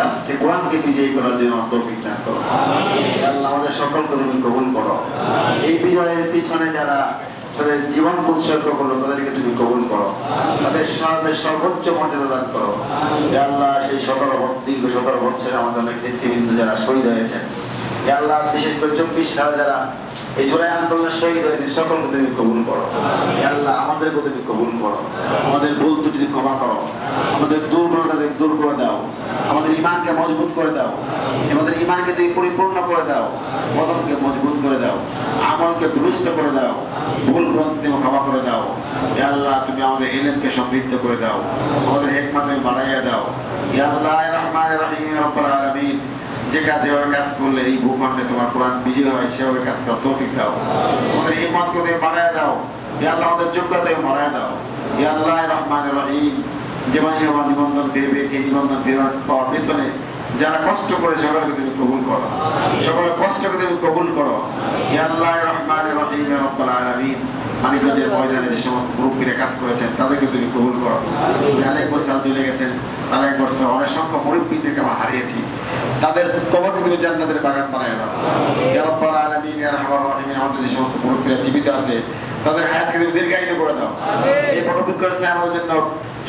রাষ্ট্রে কোরআনকে বিজয়ী করার জন্য তৌফিক দান করো। আল্লাহ আমাদের সকলকে তুমি কবুল করো। এই বিজয়ের পিছনে যারা তাদের জীবন উৎসর্গ করল তাদেরকে তুমি কবুল করো। তাদের সামনে সর্বোচ্চ মর্যাদা দান করো। আল্লাহ সেই সতেরো দীর্ঘ সতেরো বছরে আমাদের অনেক নেতৃবৃন্দ যারা শহীদ হয়েছেন। হে আল্লাহ বিশেষ করে চব্বিশ সালে যারা এই জোড়াই আন্দোলনের শহীদ হয়েছে সকলকে তুমি কবুল করো। আল্লাহ আমাদেরকে তুমি কবুল করো। আমাদের ভুল ত্রুটি ক্ষমা করো। আমাদের দুর্বলতা দূর করে দাও। আমাদের ইমানকে মজবুত করে দাও। আমাদের ইমানকে তুমি পরিপূর্ণ করে দাও। বদনকে মজবুত করে দাও। আমলকে দুরুস্ত করে দাও। ভুল গ্রন্থ ক্ষমা করে দাও। হে আল্লাহ তুমি আমাদের এলেমকে সমৃদ্ধ করে দাও। আমাদের হেকমা তুমি বাড়াইয়া দাও। হে আল্লাহ রহমান রহিম রব্বুল আলামিন। যে কাজ যেভাবে কাজ করলে এই ভূখণ্ডে তোমার কোরআন বিজয় হয় সেভাবে কাজ করার তৌফিক দাও। আমাদের হিম্মতকে তুমি বাড়াইয়া দাও। হে আল্লাহ, আমাদের যোগ্যতা বাড়াইয়া দাও। হে আল্লাহ রহমান রহিম। যেমন আমার নিবন্ধন ফিরে পেয়েছি নিবন্ধন ফিরে পাওয়ার পিছনে যারা কষ্ট করে সকলকে তুমি কবুল করো। সকলের কষ্টকে তুমি কবুল করো। ইয়া আল্লাহ রহমান রহিম রব্বাল আলামিন। মানিকগঞ্জের ময়দানে যে সমস্ত মুরব্বীরা কাজ করেছেন, তাদেরকে তুমি কবুল করো। অনেক বছর চলে গেছেন, তারা এক বছর অনেক সংখ্যক মুরব্বীদেরকে আমরা হারিয়েছি। তাদের কবরকে তুমি জান্নাতের বাগান বানায় দাও। ইয়া রব্বাল আলামিন ইয়া রহমান রহিম আমাদের যে সমস্ত মুরব্বীরা জীবিত আছে তাদের হায়াতকে তুমি দীর্ঘায়িত করে দাও। এই পটবিক করেছে আমাদের জন্য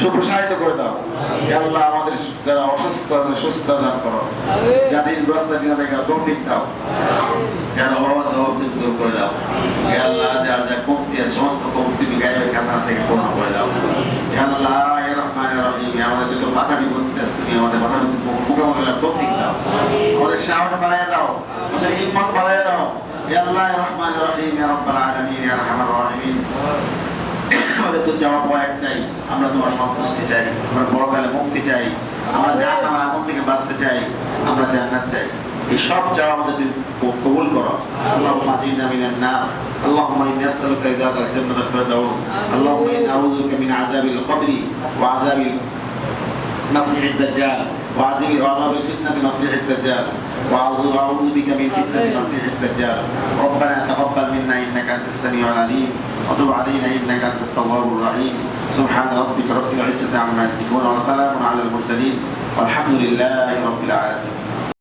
সুপ্রসারিত করে দাও। হে আল্লাহ আমাদের যারা অসুস্থ তাদের সুস্থতা দান করো। যারা ঋণগ্রস্ত ঋণাকে তৌফিক দাও যারা অভাব স্বভাব তুমি দূর করে দাও। হে আল্লাহ যার যা কমতি আছে সমস্ত কমতি তুমি গায়েবের খাতানা থেকে পূর্ণ করে দাও। হে আল্লাহ হে রহমান রহিম আমাদের যত বাধা বিপত্তি আছে তুমি আমাদের বাধা বিপত্তি মোকাবিলা করার তৌফিক দাও আমাদের সাহস বাড়ায় দাও আমাদের হিম্মত বাড়ায় দাও হে আল্লাহ হে রহমান হে রহিম হে রব্বাল আলামিন হে আরহামার রাহিমিন আমাদের তো চাওয়া পাওয়া একটাই আমরা তোমার সন্তুষ্টি চাই আমরা পরকালে মুক্তি চাই আমরা জাহান আমার আগুন থেকে বাঁচতে চাই আমরা জান্নাত চাই এই সব চাওয়া আমাদের তুমি ক- কবুল করো আল্লাহ মাজিনা মিনান নার اللهم إني أسألك إذا الجنة الفردوس اللهم إني أعوذ بك من عذاب القبر وعذاب مسيح الدجال وعذاب وعذاب الفتنة مسيح الدجال. وأعوذ أعوذ بك من فتنة مسيح الدجال. ربنا تقبل منا إنك أنت السميع العليم. وتب علينا إنك أنت التواب الرحيم. سبحان ربك رب العزة عما يصفون وسلام على المرسلين. والحمد لله رب العالمين.